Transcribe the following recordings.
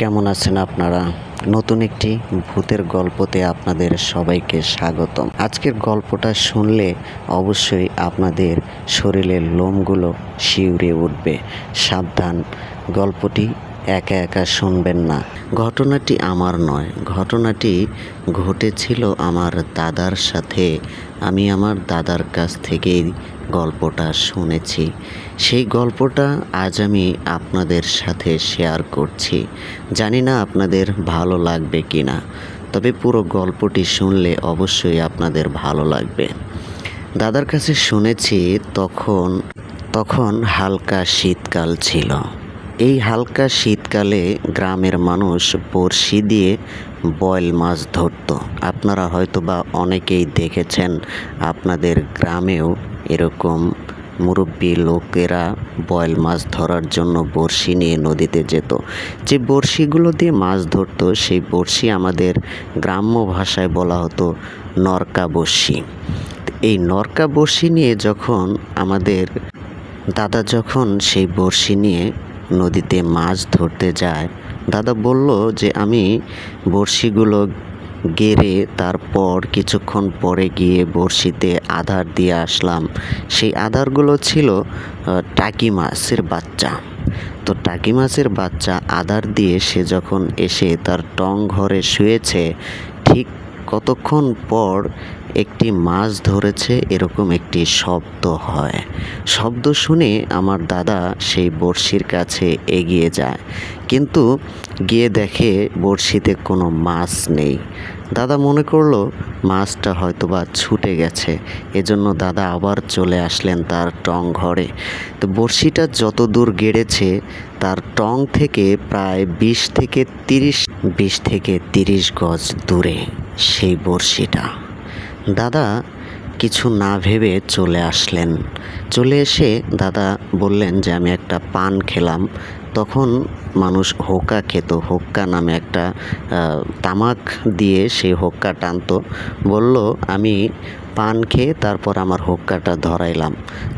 কেমন আছেন আপনারা? নতুন একটি ভূতের গল্পতে আপনাদের সবাইকে স্বাগতম। আজকের গল্পটা শুনলে অবশ্যই আপনাদের শরীরের লোমগুলো শিউরে উঠবে। সাবধান, গল্পটি একা একা শুনবেন না। ঘটনাটি আমার নয়, ঘটনাটি ঘটেছিল আমার দাদার সাথে। আমি আমার দাদার কাছ থেকেই গল্পটা শুনেছি। সেই গল্পটা আজ আমি আপনাদের সাথে শেয়ার করছি। জানি না আপনাদের ভালো লাগবে কি না তবে পুরো গল্পটি শুনলে অবশ্যই আপনাদের ভালো লাগবে। দাদার কাছে শুনেছি তখন তখন হালকা শীতকাল ছিল। এই হালকা শীতকালে গ্রামের মানুষ বড়শি দিয়ে বয়েল মাছ ধরতো। আপনারা হয়তো বা অনেকেই দেখেছেন, আপনাদের গ্রামেও এরকম মুরব্বী লোকেরা বয়েল মাছ ধরার জন্য বড়শি নিয়ে নদীতে যেত। যে বড়শিগুলো দিয়ে মাছ ধরতো, সেই বড়শি আমাদের গ্রাম্য ভাষায় বলা হতো নরকা বড়শি। এই নরকা বড়শি নিয়ে যখন আমাদের দাদা যখন সেই বড়শি নিয়ে নদীতে মাছ ধরতে যায়, দাদা বলল যে, আমি বড়শিগুলো গেড়ে তারপর কিছুক্ষণ পরে গিয়ে বড়শিতে আধার দিয়ে আসলাম। সেই আধারগুলো ছিল টাকি মাছের বাচ্চা। তো টাকি মাছের বাচ্চা আধার দিয়ে সে যখন এসে তার টং ঘরে শুয়েছে, ঠিক কতক্ষণ পর একটি মাছ ধরেছে, এরকম একটি শব্দ হয়। শব্দ শুনে আমার দাদা সেই বড়শির কাছে এগিয়ে যায়। কিন্তু গিয়ে দেখে বড়শিতে কোনো মাছ নেই। দাদা মনে করল মাছটা হয়তো বা ছুটে গেছে। এজন্য দাদা আবার চলে আসলেন তার টং ঘরে। তো বড়শিটা যত দূর গেড়েছে, তার টং থেকে প্রায় বিশ থেকে তিরিশ, বিশ থেকে তিরিশ গজ দূরে সেই বড়শিটা। দাদা কিছু না ভেবে চলে আসলেন। চলে এসে দাদা বললেন যে, আমি একটা পান খেলাম। তখন মানুষ হোক্কা খেত। হোক্কা নামে একটা তামাক দিয়ে সেই হোক্কা টানতো। বলল, আমি পান খেয়ে তারপর আমার হোক্কাটা ধরাইলাম।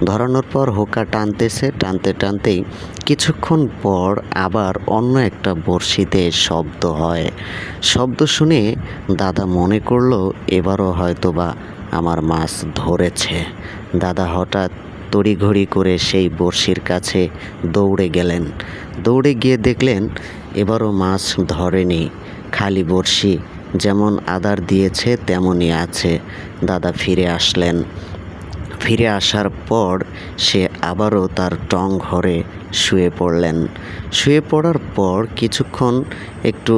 ধরানোর পর হোক্কা টানতেছে। টানতে টানতেই কিছুক্ষণ পর আবার অন্য একটা বড়শিতে শব্দ হয়। শব্দ শুনে দাদা মনে করল, এবারও হয়তোবা আমার মাছ ধরেছে। দাদা হঠাৎ তড়িঘড়ি করে সেই বড়শির কাছে দৌড়ে গেলেন। দৌড়ে গিয়ে দেখলেন এবারও মাছ ধরেনি। খালি বড়শি যেমন আদার দিয়েছে, তেমনই আছে। দাদা ফিরে আসলেন। ফিরে আসার পর সে আবারও তার টং ঘরে শুয়ে পড়লেন। শুয়ে পড়ার পর কিছুক্ষণ একটু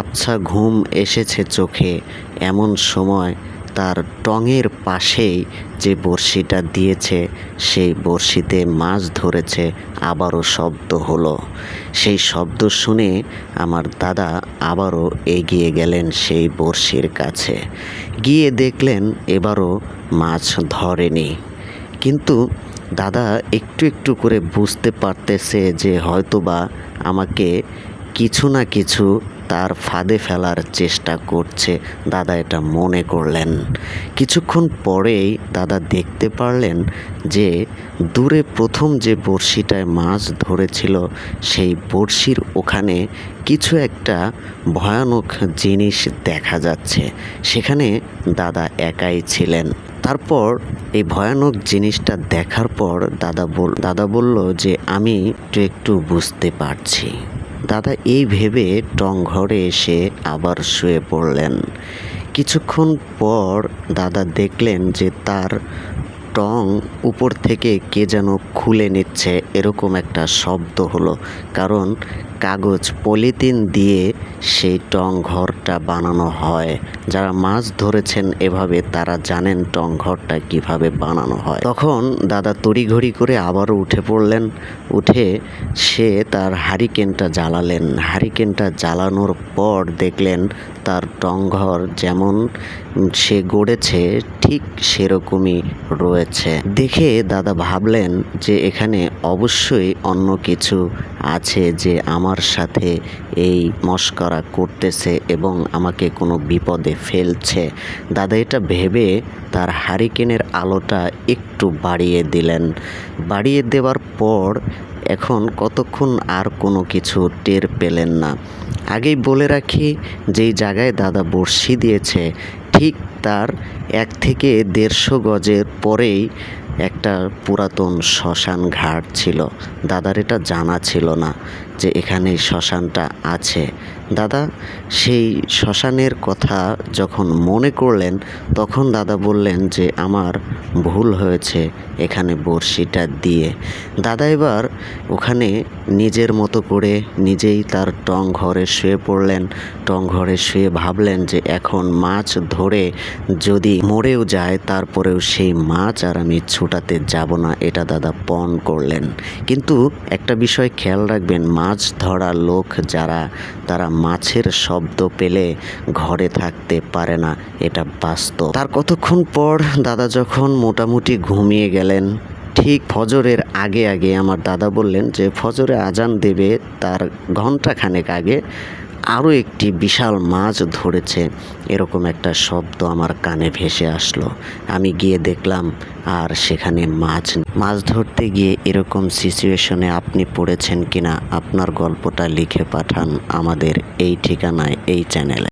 আবছা ঘুম এসেছে চোখে। এমন সময় তার টঙের পাশেই যে বড়শিটা দিয়েছে, সেই বড়শিতে মাছ ধরেছে আবারও শব্দ হলো। সেই শব্দ শুনে আমার দাদা আবারও এগিয়ে গেলেন সেই বড়শির কাছে। গিয়ে দেখলেন এবারও মাছ ধরেনি। কিন্তু দাদা একটু একটু করে বুঝতে পারতেছে যে হয়তোবা আমাকে কিছু না কিছু তার ফাঁদে ফেলার চেষ্টা করছে। দাদা এটা মনে করলেন। কিছুক্ষণ পরেই দাদা দেখতে পারলেন যে দূরে প্রথম যে বড়শিটায় মাছ ধরেছিল, সেই বড়শির ওখানে কিছু একটা ভয়ানক জিনিস দেখা যাচ্ছে। সেখানে দাদা একাই ছিলেন। তারপর এই ভয়ানক জিনিসটা দেখার পর দাদা বল, দাদা বলল যে, আমি একটু একটু বুঝতে পারছি। দাদা, এই ভেবে টং ঘরে এসে আবার শুয়ে পড়লেন। কিছুক্ষণ পর দাদা দেখলেন যে তার টং উপর থেকে কে যেন খুলে নিচ্ছে, এরকম একটা শব্দ হলো। কারণ কাগজ পলিথিন দিয়ে সেই টং ঘরটা বানানো হয়। যারা মাছ ধরেছেন এভাবে তারা জানেন টং ঘরটা কীভাবে বানানো হয়। তখন দাদা তড়িঘড়ি করে আবারও উঠে পড়লেন। উঠে সে তার হারিকেনটা জ্বালালেন। হারিকেনটা জ্বালানোর পর দেখলেন তার টংঘর যেমন সে গড়েছে, ঠিক সেরকমই রয়েছে। দেখে দাদা ভাবলেন যে এখানে অবশ্যই অন্য কিছু আছে যে আমার সাথে এই মস্করা করতেছে এবং আমাকে কোনো বিপদে ফেলছে। দাদা, এটা ভেবে তার হারিকেনের আলোটা একটু বাড়িয়ে দিলেন। বাড়িয়ে দেওয়ার পর এখন কতক্ষণ আর কোনো কিছু টের পেলেন না। আগেই বলে রাখি, যেই জায়গায় দাদা বড়শি দিয়েছে, ঠিক তার এক থেকে দেড়শো গজের পরেই একটা পুরাতন শ্মশান ঘাট ছিল। দাদার এটা জানা ছিল না যে এখানে শ্মশানটা আছে। দাদা, সেই শ্মশানের কথা যখন মনে করলেন, তখন দাদা বললেন যে আমার ভুল হয়েছে এখানে বড়শিটা দিয়ে। দাদা এবার ওখানে নিজের মতো করে নিজেই তার টং ঘরে শুয়ে পড়লেন। টং ঘরে শুয়ে ভাবলেন যে এখন মাছ ধরে যদি মরেও যায়, তারপরেও সেই মাছ আর আমি ছুটাতে যাব না, এটা দাদা পণ করলেন। কিন্তু একটা বিষয় খেয়াল রাখবেন, মাছ ধরা লোক যারা, তারা মাছের শব্দ পেলে ঘরে থাকতে পারে না, এটা বাস্তব। তার কতক্ষণ পর দাদা যখন মোটামুটি ঘুমিয়ে গেলেন, ঠিক ফজরের আগে আগে আমার দাদা বললেন যে, ফজরে আজান দেবে তার ঘণ্টা খানেক আগে আরও একটি বিশাল মাছ ধরেছে। এরকম একটা শব্দ আমার কানে ভেসে আসলো। আমি গিয়ে দেখলাম, আর সেখানে মাছ মাছ ধরতে গিয়ে এরকম সিচুয়েশনে আপনি পড়েছেন কিনা, আপনার গল্পটা লিখে পাঠান আমাদের এই ঠিকানায়, এই চ্যানেলে।